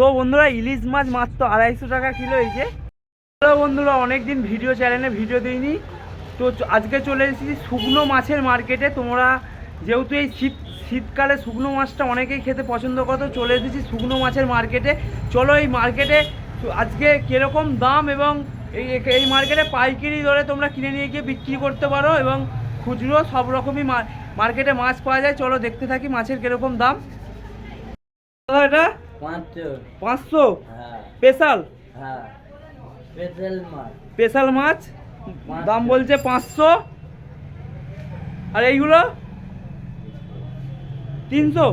So বন্ধুরা, ইলিশ মাছ মাত্র আড়াইশো টাকা কিলো এই যে। বন্ধুরা অনেক দিন ভিডিও চ্যানেলে ভিডিও দিইনি। তো আজকে চলে এসেছি শুকনো মাছের মার্কেটে। তোমরা যেহেতু এই শীত, শীতকালে শুকনো মাছটা অনেকেই খেতে পছন্দ করো, তো চলে এসেছি শুকনো মাছের মার্কেটে। চলো এই মার্কেটে তো আজকে কীরকম দাম এবং এই এই মার্কেটে পাইকারি দরে তোমরা কিনে নিয়ে গিয়ে বিক্রি করতে পারো এবং খুচরো সব রকমই মার্কেটে মাছ পাওয়া যায়। চলো দেখতে থাকি মাছের কীরকম দাম। এটা পাঁচশো। হ্যাঁ। স্পেশাল? হ্যাঁ। স্পেশাল মাছ। দাম বলছে পাঁচশো। আর এইগুলো? তিনশো?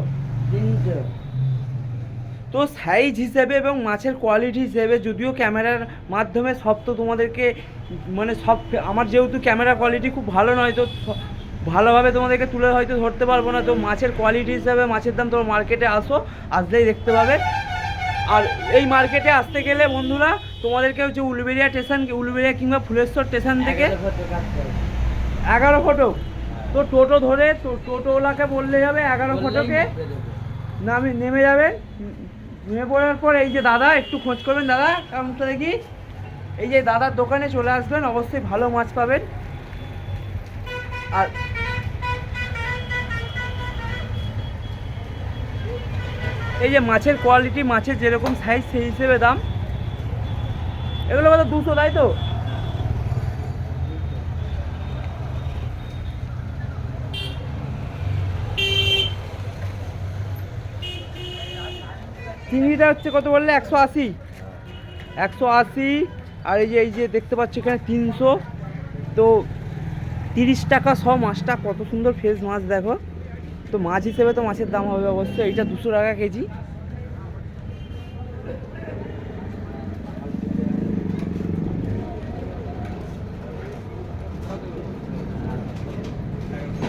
তো সাইজ হিসেবে এবং মাছের কোয়ালিটি হিসেবে যদিও ক্যামেরার মাধ্যমে সব তো তোমাদেরকে মানে সব আমার যেহেতু ক্যামেরা কোয়ালিটি খুব ভালো নয় তো ভালোভাবে তোমাদেরকে তুলে হয়তো ধরতে পারব না। তো মাছের কোয়ালিটি হিসাবে মাছের দাম তোমার মার্কেটে আসো আসলেই দেখতে পাবে। আর এই মার্কেটে আসতে গেলে বন্ধুরা তোমাদেরকে হচ্ছে উলবেরিয়া স্টেশন উলবেরিয়া কিংবা ফুলেশ্বর স্টেশন থেকে এগারো ফটো কাটতে হবে। এগারো ফটো? তো টোটো ধরে তো- টোটোওয়ালাকে বললে যাবে এগারো ফটোকে। নামে নেমে যাবেন নেমে পড়ার পর এই যে দাদা একটু খোঁজ করবেন দাদা তো দেখি। এই যে দাদার দোকানে চলে আসবেন অবশ্যই ভালো মাছ পাবেন। আর এই যে মাছের কোয়ালিটি মাছের যেরকম সাইজ সেই হিসেবে দাম। এগুলো কত, দুশো, তাই তো? চিংড়িটা হচ্ছে কত বললে? একশো আশি। একশো আশি, আর এই যে এই যে দেখতে পাচ্ছ এখানে তিনশো। তো তিরিশ টাকা শ মাছটা, কত সুন্দর ফ্রেশ মাছ, দেখো। তো মাছ হিসেবে তো মাছের দাম হবে অবশ্যই। এইটা দুশো টাকা কেজি।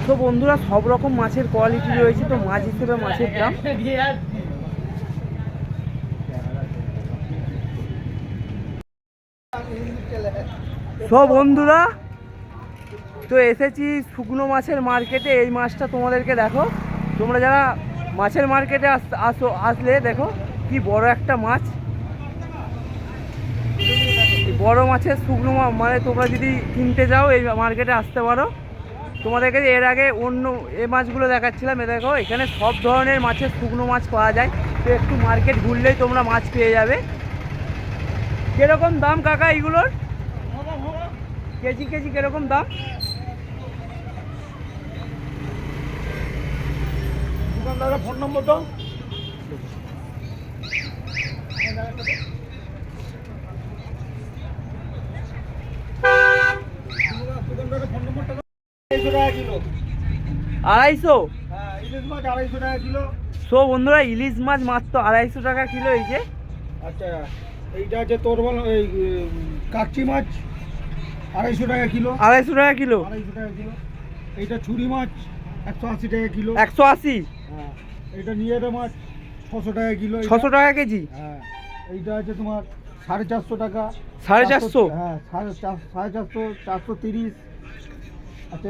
তো বন্ধুরা, সব রকম মাছের কোয়ালিটি রয়েছে, তো মাছ হিসেবে মাছের দাম। সব বন্ধুরা তো এসেছি শুকনো মাছের মার্কেটে, এই মাছটা তোমাদেরকে দেখো। তোমরা যারা মাছের মার্কেটে আস, আসো, আসলে দেখো কি বড় একটা মাছ। বড় মাছের শুকনো মানে তোমরা যদি কিনতে যাও এই মার্কেটে আসতে পারো। তোমাদেরকে এর আগে অন্য এ মাছগুলো দেখাচ্ছিলাম, এ দেখো এখানে সব ধরনের মাছের শুকনো মাছ পাওয়া যায়। তো একটু মার্কেট ঘুরলেই তোমরা মাছ পেয়ে যাবে। কীরকম দাম কাকা এইগুলোর কেজি কেজি কীরকম দাম? দোকানদারের ফোন নম্বর দাও। আড়াইশো? হ্যাঁ সো বন্ধুরা ইলিশ মাছ মাত্র আড়াইশো টাকা কিলো এই যে। আচ্ছা এইটা হচ্ছে তোর বল এই উম, মাছ আড়াইশো টাকা কিলো। আড়াইশো টাকা কিলো। আড়াইশো টাকা কিলো। এইটা ছুরি মাছ একশো আশি টাকা কিলো। একশো আশি? হ্যাঁ। এইটা নিয়েটা মাছ ছশো টাকা কিলো ছশো টাকা কেজি? হ্যাঁ। এইটা আছে তোমার সাড়ে চারশো টাকা। সাড়ে চারশো? হ্যাঁ সাড়ে সাড়ে চারশো চারশো তিরিশ। আচ্ছা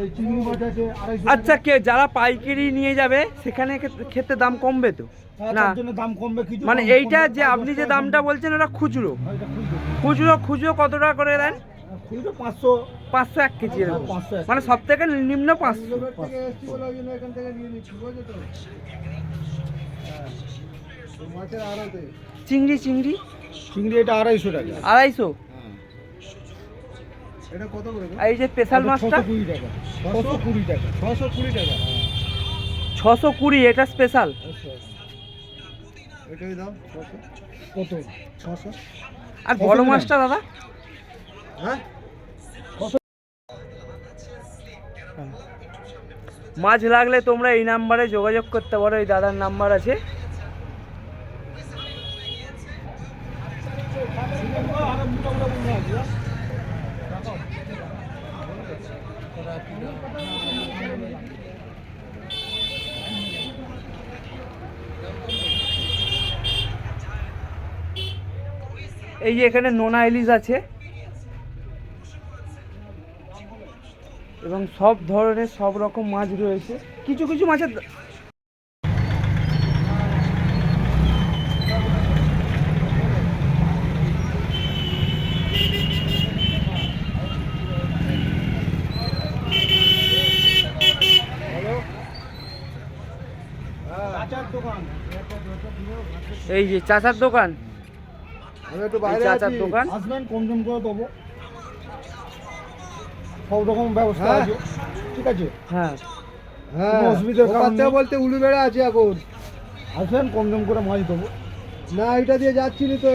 আচ্ছা কে যারা পাইকারি নিয়ে যাবে সেখানে ক্ষেত্রে দাম কমবে তো? হ্যাঁ, না? দাম কমবে কিছু মানে এইটা যে আপনি যে দামটা বলছেন ওটা হ্যাঁ, এটা খুচরো। খুচরো খুচরো কত টাকা করে দেন? হ্যাঁ, পাঁচশো পাঁচশো এক কেজি হ্যাঁ। মানে সব থেকে নিম্ন পাঁচশো। চিংড়ি চিংড়ি? চিংড়ি এটা আড়াইশো টাকা। আড়াইশো? এটা কত করে আর এই যে স্পেশাল মাছটা? ছশো কুড়ি টাকা। ছশো কুড়ি টাকা। ছশো কুড়ি টাকা। ছশো কুড়ি এটা স্পেশাল। এটাই দাম? কত? ছশো। আর বড় মাছটা দাদা? হ্যাঁ? মাছ লাগলে তোমরা এই নাম্বারে যোগাযোগ করতে পারো, এই দাদার নাম্বার আছে। এই যে এখানে নোনা ইলিশ আছে। এবং সব ধরনের সব রকম মাছ রয়েছে। কিছু কিছু মাছের এই যে চাচার দোকান। চাচার দোকান। কমজম করে দেবো। সব রকম ব্যবস্থা আছে। ঠিক আছে? হ্যাঁ। হ্যাঁ। অসুবিধার কারণ। বলতে উলুবেড়া আছে এখন। আসবেন কম জম করে মাছ দেবো। না এটা দিয়ে যাচ্ছি তো।